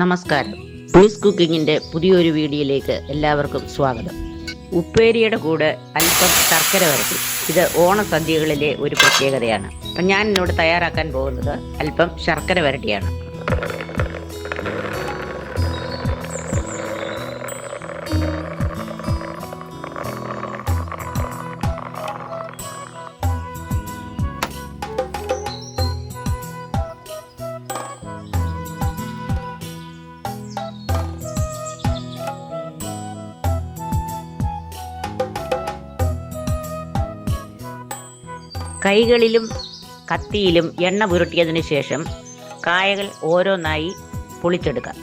നമസ്കാരം. പ്ലീസ് കുക്കിങ്ങിന്റെ പുതിയൊരു വീഡിയോയിലേക്ക് എല്ലാവർക്കും സ്വാഗതം. ഉപ്പേരിയുടെ കൂടെ അല്പം ശർക്കര വരട്ടി. ഇത് ഓണസദ്യകളിലെ ഒരു പ്രത്യേകതയാണ്. അപ്പം ഞാൻ എന്നോട് തയ്യാറാക്കാൻ പോകുന്നത് അല്പം ശർക്കര വരട്ടിയാണ്. കൈകളിലും കത്തിയിലും എണ്ണ പുരട്ടിയതിന് ശേഷം കായകൾ ഓരോന്നായി പൊളിച്ചെടുക്കാം.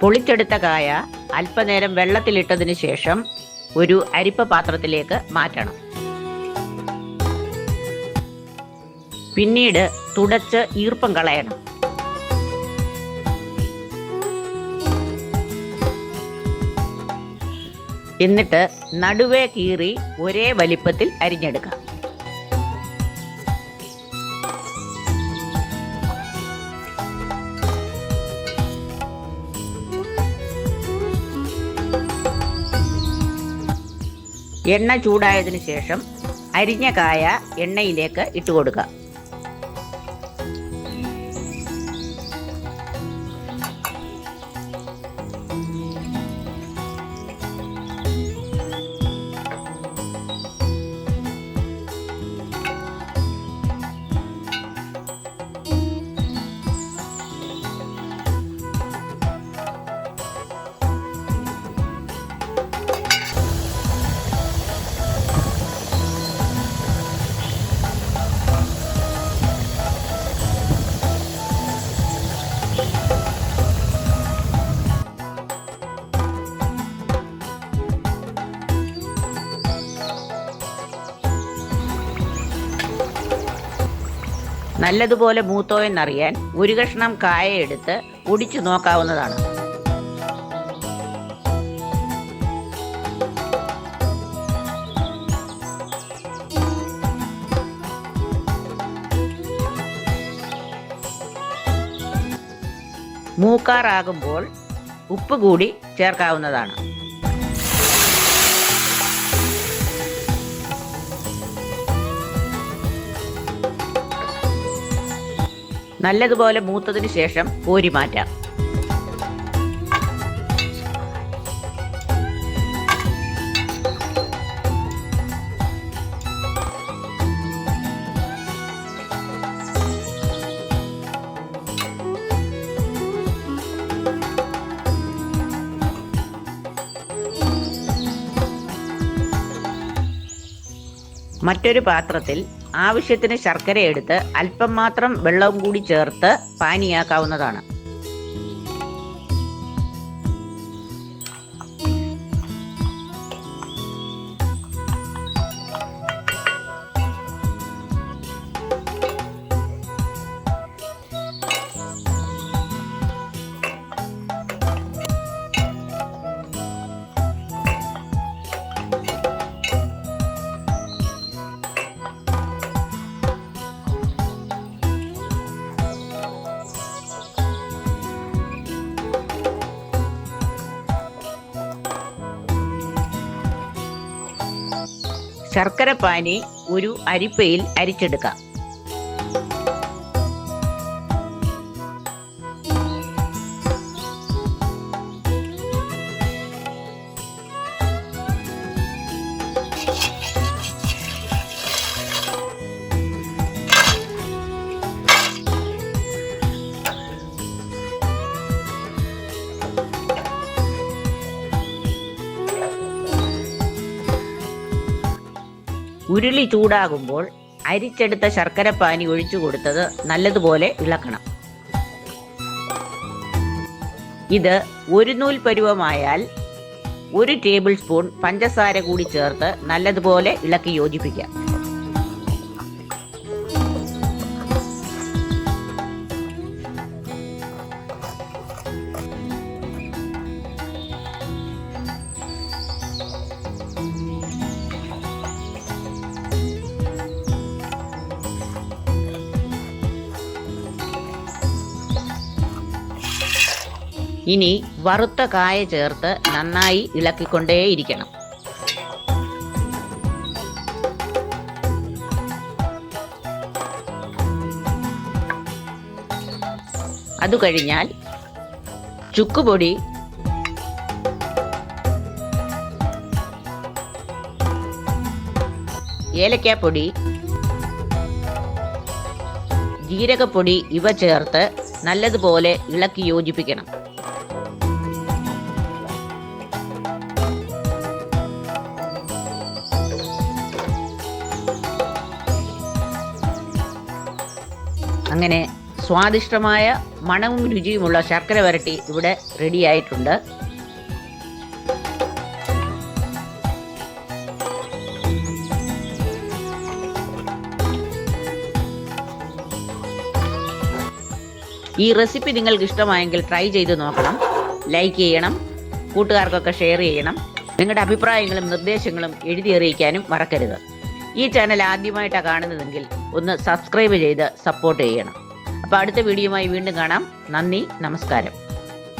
പൊളിച്ചെടുത്ത കായ അല്പനേരം വെള്ളത്തിലിട്ടതിന് ശേഷം ഒരു അരിപ്പ പാത്രത്തിലേക്ക് മാറ്റണം. പിന്നീട് തുടച്ച് ഈർപ്പം കളയണം. എന്നിട്ട് നടുവേ കീറി ഒരേ വലിപ്പത്തിൽ അരിഞ്ഞെടുക്കാം. എണ്ണ ചൂടായതിനു ശേഷം അരിഞ്ഞ കായ എണ്ണയിലേക്ക് ഇട്ട് കൊടുക്കുക നല്ലതുപോലെ മൂത്തോ എന്നറിയാൻ ഒരു കഷ്ണം കായ എടുത്ത് ഒടിച്ചു നോക്കാവുന്നതാണ്. മൂക്കാറാകുമ്പോൾ ഉപ്പ് കൂടി ചേർക്കാവുന്നതാണ്. നല്ലതുപോലെ മൂത്തതിന് ശേഷം കോരി മാറ്റാം. മറ്റൊരു പാത്രത്തിൽ ആവശ്യത്തിന് ശർക്കര എടുത്ത് അല്പം മാത്രം വെള്ളവും കൂടി ചേർത്ത് പാനിയാക്കാവുന്നതാണ്. ശർക്കര പാനി ഒരു അരിപ്പയിൽ അരിച്ചെടുക്കാം. ഉരുളി ചൂടാകുമ്പോൾ അരിച്ചെടുത്ത ശർക്കര പാനി ഒഴിച്ചു കൊടുത്തത് നല്ലതുപോലെ ഇളക്കണം. ഇത് ഒരു നൂൽ പരുവമായാൽ ഒരു ടേബിൾ സ്പൂൺ പഞ്ചസാര കൂടി ചേർത്ത് നല്ലതുപോലെ ഇളക്കി യോജിപ്പിക്കാം. ഇനി വറുത്ത കായ ചേർത്ത് നന്നായി ഇളക്കിക്കൊണ്ടേയിരിക്കണം. അത് കഴിഞ്ഞാൽ ചുക്കുപൊടി ഏലക്കാപ്പൊടി ജീരകപ്പൊടി ഇവ ചേർത്ത് നല്ലതുപോലെ ഇളക്കി യോജിപ്പിക്കണം. അങ്ങനെ സ്വാദിഷ്ടമായ മണവും രുചിയുമുള്ള ശർക്കര വരട്ടി ഇവിടെ റെഡിയായിട്ടുണ്ട് ഈ റെസിപ്പി നിങ്ങൾക്ക് ഇഷ്ടമായെങ്കിൽ ട്രൈ ചെയ്ത് നോക്കണം. ലൈക്ക് ചെയ്യണം. കൂട്ടുകാർക്കൊക്കെ ഷെയർ ചെയ്യണം. നിങ്ങളുടെ അഭിപ്രായങ്ങളും നിർദ്ദേശങ്ങളും എഴുതി അറിയിക്കാനും മറക്കരുത്. ഈ ചാനൽ ആദ്യമായിട്ടാണ് കാണുന്നതെങ്കിൽ ഒന്ന് സബ്സ്ക്രൈബ് ചെയ്ത് സപ്പോർട്ട് ചെയ്യണം. അപ്പോൾ അടുത്ത വീഡിയോയുമായി വീണ്ടും കാണാം. നന്ദി നമസ്കാരം.